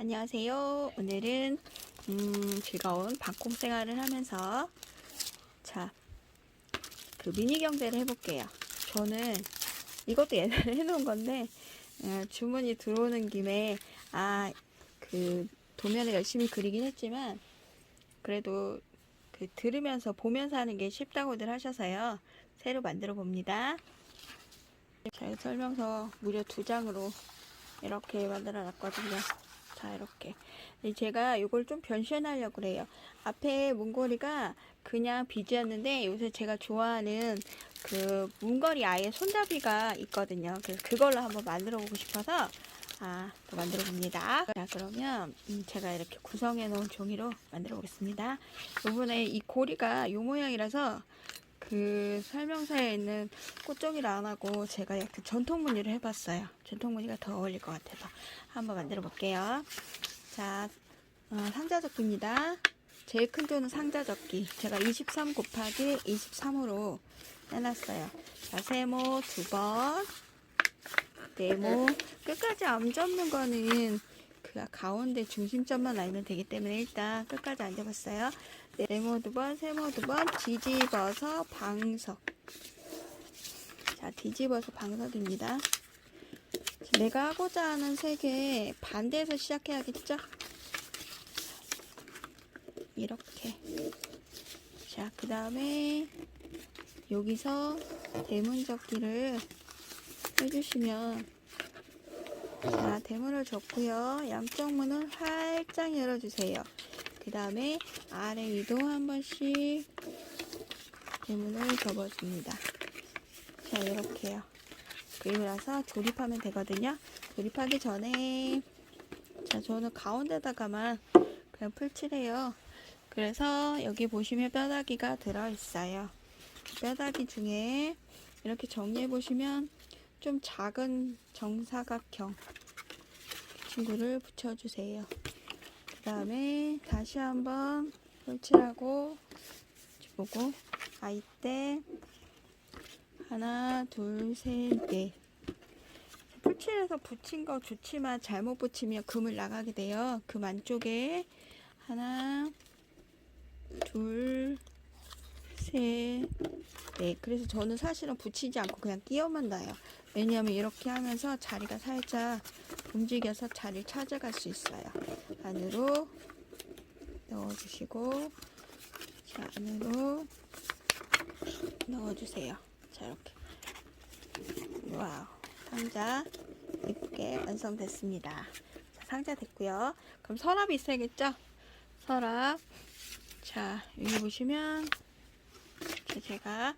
안녕하세요. 오늘은 음, 즐거운 방콕 생활을 하면서 자, 그 미니 경제를 해볼게요. 저는 이것도 옛날에 해놓은 건데 어, 주문이 들어오는 김에 아, 그 도면을 열심히 그리긴 했지만 그래도 그 들으면서 보면서 하는 게 쉽다고들 하셔서요. 새로 만들어 봅니다. 자, 설명서 무려 두 장으로 이렇게 만들어 놨거든요. 자, 이렇게. 근데 제가 이걸 좀 변신하려고 그래요. 앞에 문고리가 그냥 비즈였는데 요새 제가 좋아하는 그 문고리 아예 손잡이가 있거든요. 그래서 그걸로 한번 만들어 보고 싶어서 아, 또 만들어 봅니다. 자, 그러면 음, 제가 이렇게 구성해 놓은 종이로 만들어 보겠습니다. 이번에 이 고리가 요 모양이라서 그 설명서에 있는 꽃종이를 안 하고 제가 약간 전통 무늬를 해봤어요. 전통 무늬가 더 어울릴 것 같아서 한번 만들어 볼게요. 자, 어, 상자 접기입니다. 제일 큰 쪽은 상자 접기. 제가 23 곱하기 23으로 해놨어요. 자, 세모 두 번, 네모. 끝까지 안 접는 거는 그 가운데 중심점만 알면 되기 때문에 일단 끝까지 안 접었어요. 네모 두 번, 세모 두 번, 뒤집어서 방석. 자, 뒤집어서 방석입니다. 내가 하고자 하는 색의 반대에서 시작해야겠죠? 이렇게. 자, 그 다음에 여기서 대문 접기를 해주시면 자, 대문을 접고요. 양쪽 문은 활짝 열어주세요. 그 다음에 아래 위도 한 번씩 대문을 접어줍니다. 자, 이렇게요. 그리고 나서 조립하면 되거든요. 조립하기 전에 자, 저는 가운데다가만 그냥 풀칠해요. 그래서 여기 보시면 뼈다귀가 들어있어요. 뼈다귀 중에 이렇게 정리해 보시면 좀 작은 정사각형 친구를 붙여주세요. 그 다음에 다시 한번 펼치라고 보고 아 이때 하나 둘셋넷 풀칠해서 붙인 거 좋지만 잘못 붙이면 금을 나가게 돼요. 금 안쪽에 하나 둘 셋 네, 그래서 저는 사실은 붙이지 않고 그냥 끼워만 놔요. 왜냐하면 이렇게 하면서 자리가 살짝 움직여서 자리를 찾아갈 수 있어요. 안으로 넣어주시고, 자, 안으로 넣어주세요. 자, 이렇게. 와우. 상자 예쁘게 완성됐습니다. 자, 상자 됐고요. 그럼 서랍이 있어야겠죠? 서랍. 자, 여기 보시면 제가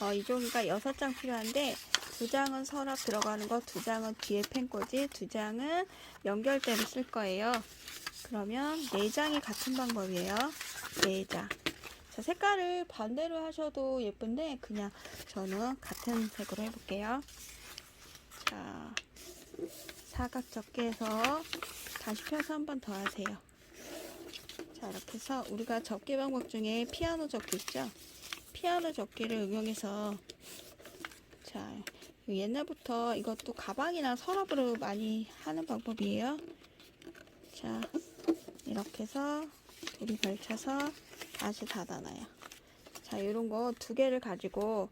어, 이 종이가 여섯 장 필요한데 두 장은 서랍 들어가는 거, 두 장은 뒤에 펜꽂이, 두 장은 연결대로 쓸 거예요. 그러면 네 장이 같은 방법이에요. 네 장. 자, 색깔을 반대로 하셔도 예쁜데 그냥 저는 같은 색으로 해볼게요. 자, 사각 접기해서 다시 펴서 한 번 더 하세요. 자, 이렇게 해서 우리가 접기 방법 중에 피아노 접기 있죠? 피아노 접기를 응용해서 자 옛날부터 이것도 가방이나 서랍으로 많이 하는 방법이에요. 자 이렇게 해서 둘이 걸쳐서 다시 닫아놔요. 자 이런 거 두 개를 가지고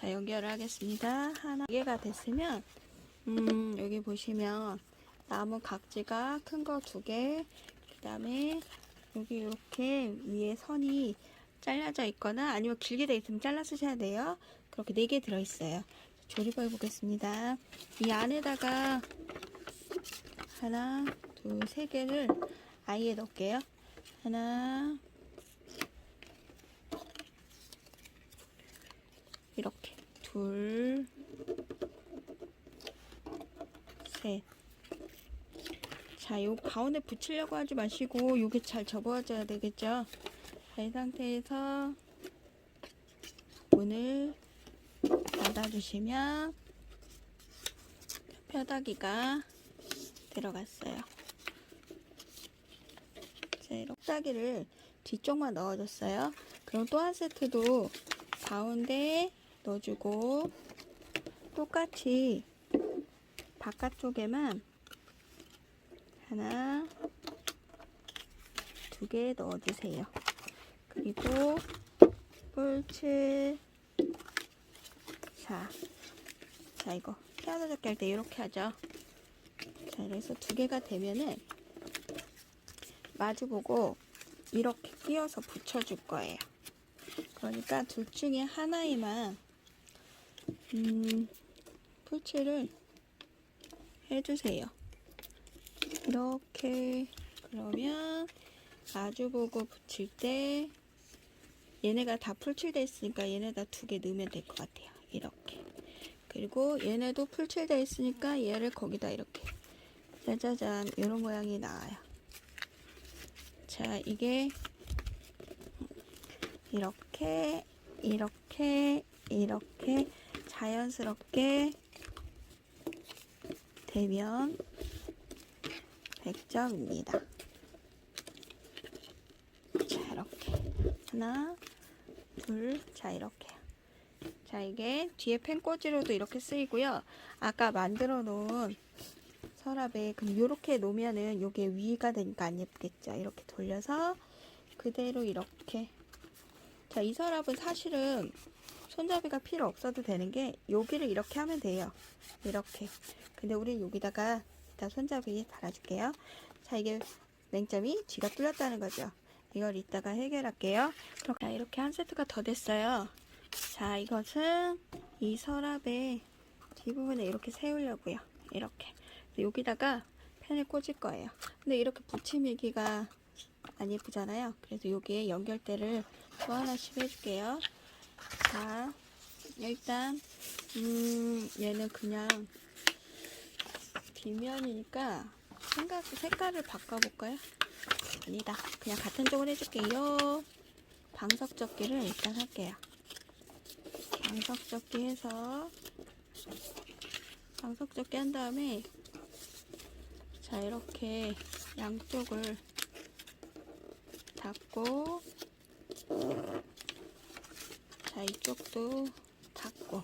자 연결을 하겠습니다. 하나 두 개가 됐으면 음 여기 보시면 나무 각지가 큰 거 두 개, 그 다음에 여기 이렇게 위에 선이 잘라져 있거나 아니면 길게 돼 있으면 잘라 쓰셔야 돼요. 그렇게 네개 들어있어요. 조립해 보겠습니다. 이 안에다가 하나, 둘, 세 개를 아이에 넣을게요. 하나, 이렇게 둘, 셋. 자, 요 가운데 붙이려고 하지 마시고 요게 잘 접어져야 되겠죠? 자, 이 상태에서 문을 닫아주시면 뼈다귀가 들어갔어요. 자, 이렇게 뼈다귀를 뒤쪽만 넣어줬어요. 그럼 또 한 세트도 가운데 넣어주고 똑같이 바깥쪽에만 하나 두 개 넣어주세요. 그리고 뿔칠 자, 자 이거 피아노 접기 할 때 이렇게 하죠. 자, 그래서 두 개가 되면은 마주보고 이렇게 끼워서 붙여줄 거예요. 그러니까 둘 중에 하나에만 음, 풀칠을 해주세요. 이렇게 그러면 마주보고 붙일 때 얘네가 다 풀칠돼 있으니까 얘네 다 두 개 넣으면 될 것 같아요. 이렇게 그리고 얘네도 풀칠돼 있으니까 얘를 거기다 이렇게 짜자잔 이런 모양이 나와요. 자 이게 이렇게 이렇게 이렇게 자연스럽게 되면 100점입니다. 자 이렇게 하나 둘 자 이렇게 자 이게 뒤에 펜꽂이로도 이렇게 쓰이고요. 아까 만들어 놓은 서랍에 그럼 이렇게 놓으면은 요게 위가 되니까 안 예쁘겠죠. 이렇게 돌려서 그대로 이렇게 자 이 서랍은 사실은 손잡이가 필요 없어도 되는 게 여기를 이렇게 하면 돼요. 이렇게. 근데 우리 여기다가 일단 손잡이 달아줄게요. 자 이게 맹점이 뒤가 뚫렸다는 거죠. 이걸 이따가 해결할게요. 자, 이렇게 한 세트가 더 됐어요. 자 이것은 이 서랍의 뒷부분에 이렇게 세우려고요. 이렇게. 여기다가 펜을 꽂을 거예요. 근데 이렇게 붙임일기가 안 예쁘잖아요. 그래서 여기에 연결대를 또 하나씩 해줄게요. 자, 일단 음, 얘는 그냥 뒷면이니까 생각, 색깔을 바꿔볼까요? 아니다. 그냥 같은 쪽을 해줄게요. 방석 접기를 일단 할게요. 방석 접기 해서 방석 접기 한 다음에 자 이렇게 양쪽을 닫고 자 이쪽도 닫고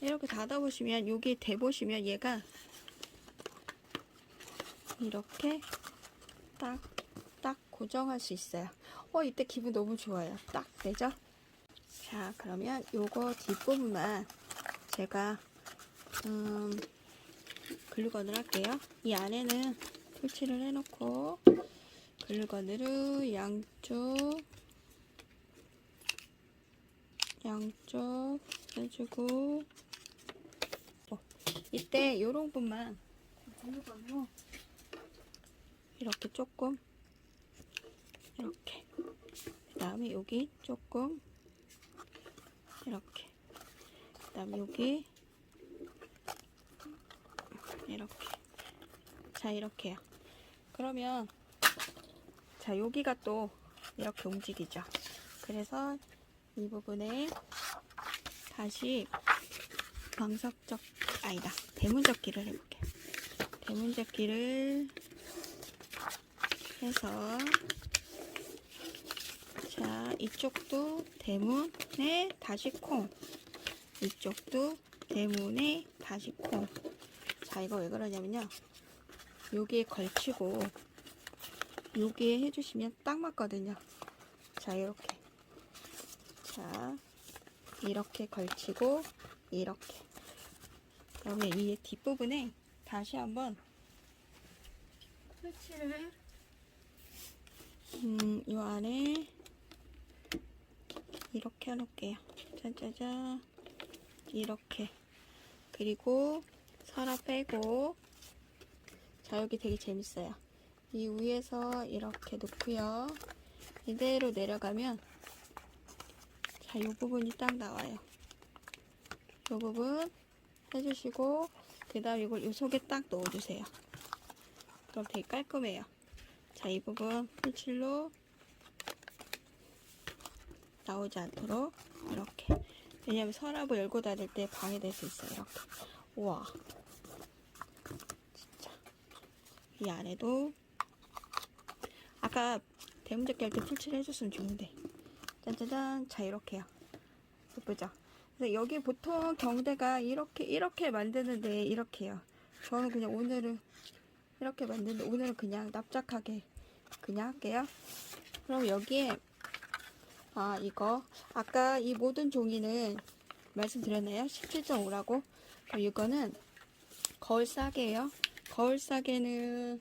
이렇게 닫아 보시면 여기 대 보시면 얘가 이렇게 딱딱 고정할 수 있어요. 어 이때 기분 너무 좋아요. 딱 되죠? 자 그러면 요거 뒷부분만 제가 음 글루건을 할게요. 이 안에는 풀칠을 해놓고 글루건으로 양쪽 양쪽 해주고 어, 이때 요런 부분만 글루건으로? 이렇게 조금 이렇게. 그 다음에 여기 조금 이렇게. 그 다음에 여기 이렇게. 자 이렇게요. 그러면 자 여기가 또 이렇게 움직이죠. 그래서 이 부분에 다시 방석적 아니다. 대문접기를 해볼게요. 대문접기를 해서 자 이쪽도 대문에 다시 콩. 이쪽도 대문에 다시 콩 자 이거 왜 그러냐면요. 여기에 걸치고 여기에 해주시면 딱 맞거든요. 자 이렇게. 자 이렇게 걸치고 이렇게. 그러면 이 뒷부분에 다시 한번 풀칠을 음, 이 안에 이렇게 해놓을게요. 짜자자 이렇게 그리고 서랍 빼고 자 여기 되게 재밌어요. 이 위에서 이렇게 놓고요. 이대로 내려가면 자, 이 부분이 딱 나와요. 이 부분 해주시고 그 다음 이걸 이 속에 딱 넣어주세요. 그럼 되게 깔끔해요. 자, 이 부분 풀칠로 나오지 않도록 이렇게. 왜냐면 서랍을 열고 닫을 때 방해될 수 있어요. 이렇게. 우와. 진짜. 이 안에도 아까 대문접기 할 때 풀칠 해줬으면 좋은데. 짠짜잔. 자 이렇게요. 예쁘죠? 그래서 여기 보통 경대가 이렇게 이렇게 만드는데 이렇게요. 저는 그냥 오늘은 이렇게 만드는데 오늘은 그냥 납작하게 그냥 할게요. 그럼 여기에 아 이거 아까 이 모든 종이는 말씀드렸나요? 17.5라고. 이거는 거울 싸개예요. 거울 싸개는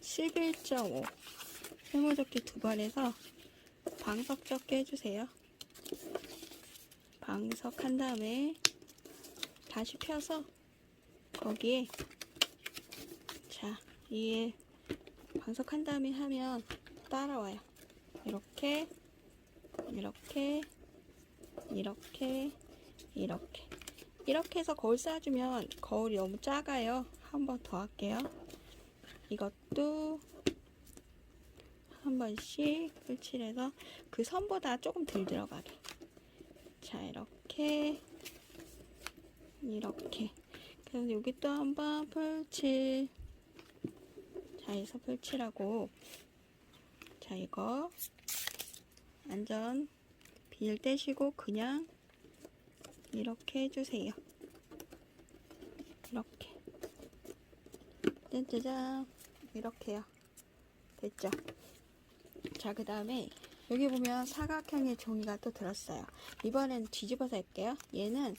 11.5 세모접기 두번 해서 방석 적게 해주세요. 방석 한 다음에 다시 펴서 거기에 자, 이에 방석 한 다음에 하면 따라와요. 이렇게, 이렇게, 이렇게, 이렇게. 이렇게 해서 거울 쌓아주면 거울이 너무 작아요. 한 번 더 할게요. 이것도 한 번씩 풀칠해서 그 선보다 조금 덜 들어가게. 자, 이렇게, 이렇게. 그래서 여기 또 한 번 풀칠. 자, 여기서 풀칠하고. 자, 이거 완전 비닐 떼시고 그냥 이렇게 해주세요. 이렇게. 짠짜잔. 이렇게요. 됐죠? 자, 그 다음에 여기 보면 사각형의 종이가 또 들었어요. 이번엔 뒤집어서 할게요. 얘는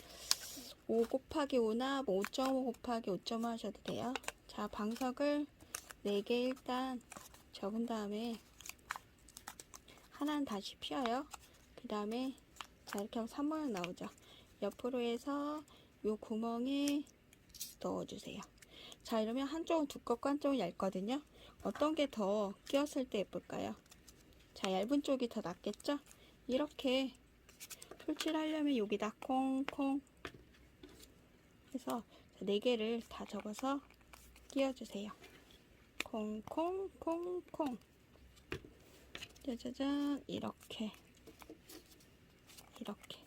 5 곱하기 5나 뭐 5.5 곱하기 5.5 하셔도 돼요. 자, 방석을 4개 일단 접은 다음에 하나는 다시 피어요. 그 다음에 자 이렇게 하면 3모양 나오죠. 옆으로 해서 요 구멍에 넣어주세요. 자 이러면 한쪽은 두껍고 한쪽은 얇거든요. 어떤 게 더 끼었을 때 예쁠까요? 자 얇은 쪽이 더 낫겠죠? 이렇게 풀칠하려면 여기다 콩콩 해서 네 개를 다 접어서 끼워주세요. 콩콩콩콩 짜자잔 이렇게 이렇게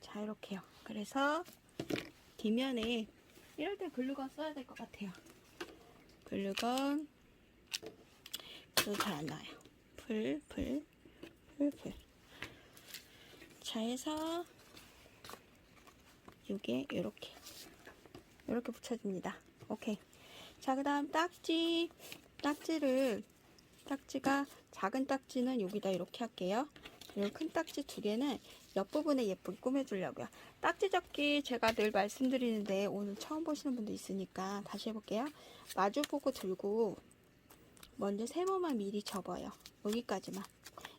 자 이렇게요. 그래서 뒷면에 이럴 때 글루건 써야 될 것 같아요. 글루건 그거 잘안 나와요. 풀, 풀, 풀, 풀. 자 해서 요게 요렇게 요렇게 붙여줍니다. 오케이. 자, 그 다음 딱지, 딱지를, 딱지가, 작은 딱지는 여기다 이렇게 할게요. 그리고 큰 딱지 두 개는 옆부분에 예쁘게 꾸며주려고요. 딱지 접기 제가 늘 말씀드리는데 오늘 처음 보시는 분도 있으니까 다시 해볼게요. 마주보고 들고 먼저 세모만 미리 접어요. 여기까지만.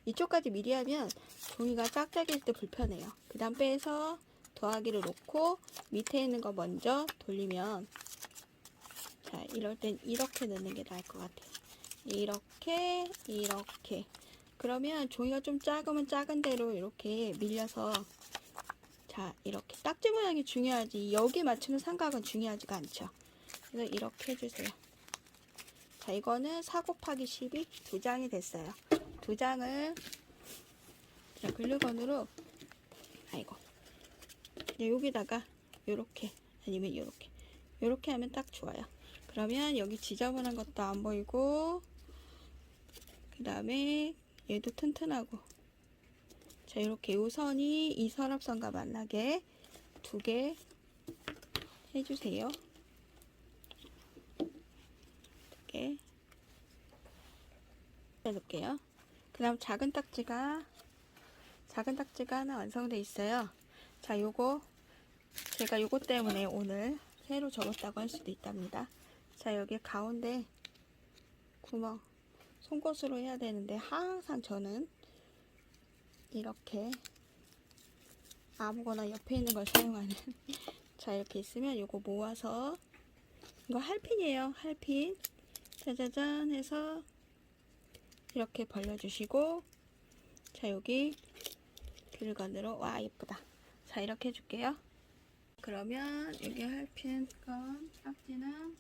이쪽까지 미리 하면 종이가 짝짝일 때 불편해요. 그 다음 빼서 더하기를 놓고 밑에 있는 거 먼저 돌리면 자, 이럴 땐 이렇게 넣는 게 나을 것 같아요. 이렇게, 이렇게. 그러면 종이가 좀 작으면 작은 대로 이렇게 밀려서 자, 이렇게 딱지 모양이 중요하지. 여기 맞추는 삼각은 중요하지가 않죠. 그래서 이렇게 해주세요. 자, 이거는 4 곱하기 12두 장이 됐어요. 두 장을 자, 글루건으로 아이고. 네, 여기다가 요렇게 아니면 요렇게 요렇게 하면 딱 좋아요. 그러면 여기 지저분한 것도 안 보이고 그 다음에 얘도 튼튼하고. 자 이렇게 요 선이 이 서랍선과 만나게 두 개 해주세요. 두개 해놓을게요. 그 다음 작은 딱지가 작은 딱지가 하나 완성돼 있어요. 자 요거 제가 요거 때문에 오늘 새로 접었다고 할 수도 있답니다. 자 여기 가운데 구멍 송곳으로 해야 되는데 항상 저는 이렇게 아무거나 옆에 있는 걸 사용하는 자 이렇게 있으면 이거 모아서 이거 할핀이에요 할핀. 짜자잔 해서 이렇게 벌려주시고 자 여기 글건으로 와 예쁘다. 자 이렇게 해줄게요. 그러면 여기 할핀 건 딱지는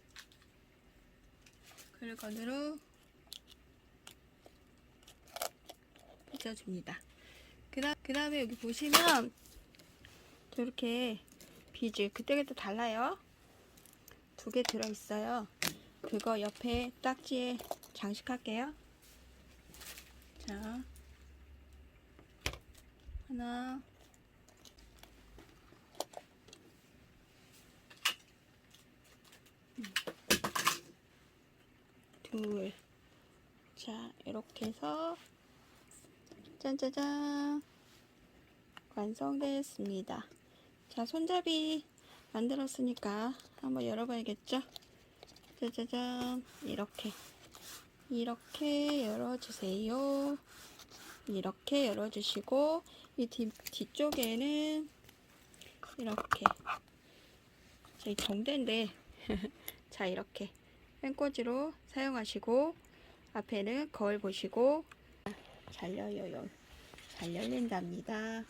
글건으로 그다, 그 다음에 여기 보시면 저렇게 비즈 그때그때 달라요. 두 개 들어있어요. 그거 옆에 딱지에 장식할게요. 자, 하나, 둘. 자, 이렇게 해서 짠짜잔 완성됐습니다. 자, 손잡이 만들었으니까 한번 열어봐야겠죠? 짜자잔 이렇게 이렇게 열어주세요. 이렇게 열어주시고 이 뒤, 뒤쪽에는 이렇게 제 정대인데 자 이렇게 펜꽂이로 사용하시고 앞에는 거울 보시고 잘 열려요. 잘 열린답니다.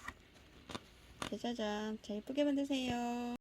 짜자잔 자 예쁘게 만드세요.